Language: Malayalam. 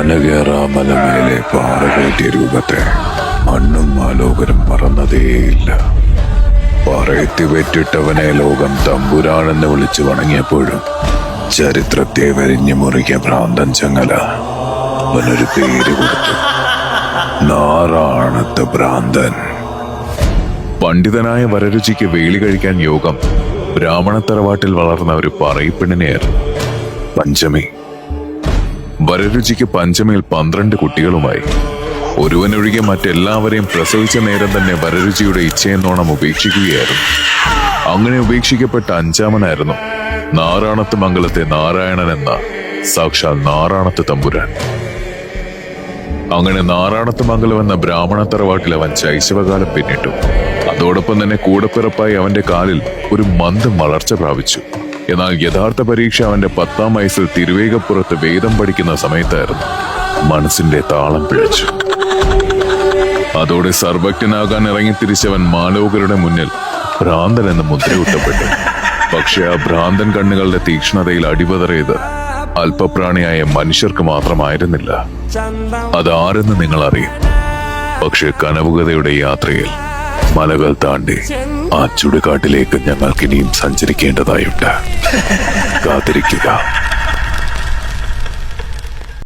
ആനകേറാമലമേലെ പാറ കയറ്റിയ രൂപത്തെ മണ്ണും ആലോകരും മറന്നതേയില്ല. പറയത്തി വെറ്റിട്ടവനെ ലോകം തമ്പുരാണെന്ന് വിളിച്ചു വണങ്ങിയപ്പോഴും ചരിത്രത്തെ വരിഞ്ഞു മുറിക്കിയ ഭ്രാന്തൻ ചങ്ങല അവനൊരു പേര് കൊടുത്തു. നാറാണത്ത് ഭ്രാന്തൻ. പണ്ഡിതനായ വരരുചിക്ക് വേളി കഴിക്കാൻ യോഗം ബ്രാഹ്മണ തറവാട്ടിൽ വളർന്ന ഒരു പറയിപ്പെണ്ണിനെയായിരുന്നു. പഞ്ചമി വരരുചിക്ക് പഞ്ചമയിൽ പന്ത്രണ്ട് കുട്ടികളുമായി. ഒരുവനൊഴികെ മറ്റെല്ലാവരെയും പ്രസവിച്ച നേരം തന്നെ വരരുചിയുടെ ഇച്ഛയെന്നോണം ഉപേക്ഷിക്കുകയായിരുന്നു. അങ്ങനെ ഉപേക്ഷിക്കപ്പെട്ട അഞ്ചാമനായിരുന്നു നാറാണത്ത് മംഗലത്തെ നാരായണൻ എന്ന സാക്ഷാൽ നാറാണത്ത് തമ്പുരാൻ. അങ്ങനെ നാറാണത്ത് മംഗലം എന്ന ബ്രാഹ്മണ തറവാട്ടിൽ അവൻ ശൈശവകാലം പിന്നിട്ടു. അതോടൊപ്പം തന്നെ കൂടപ്പിറപ്പായി അവന്റെ കാലിൽ ഒരു മന്ദം വളർച്ച പ്രാപിച്ചു. എന്നാൽ യഥാർത്ഥ പരീക്ഷ അവന്റെ പത്താം വയസ്സിൽ തിരുവേഗപ്പുറത്ത് വേദം പഠിക്കുന്ന സമയത്തായിരുന്നു. മനസ്സിന്റെ താളം പിഴച്ചു. അതോടെ സർവജ്ഞനാകാൻ ഇറങ്ങി തിരിച്ചവൻ മാലോകരുടെ മുന്നിൽ ഭ്രാന്തൻ എന്ന് മുദ്രയൂട്ടപ്പെട്ടു. പക്ഷെ ആ ഭ്രാന്തൻ കണ്ണുകളുടെ തീക്ഷ്ണതയിൽ അടിപതറിയത് അല്പപ്രാണിയായ മനുഷ്യർക്ക് മാത്രമായിരുന്നില്ല. അതാരെന്ന് നിങ്ങൾ അറിയും പക്ഷെ കനവുകതയുടെ യാത്രയിൽ മലകൾ താണ്ടി ആ ചുടുകാട്ടിലേക്ക് ഞങ്ങൾക്കിനിയും സഞ്ചരിക്കേണ്ടതായുണ്ട്. കാത്തിരിക്കുക.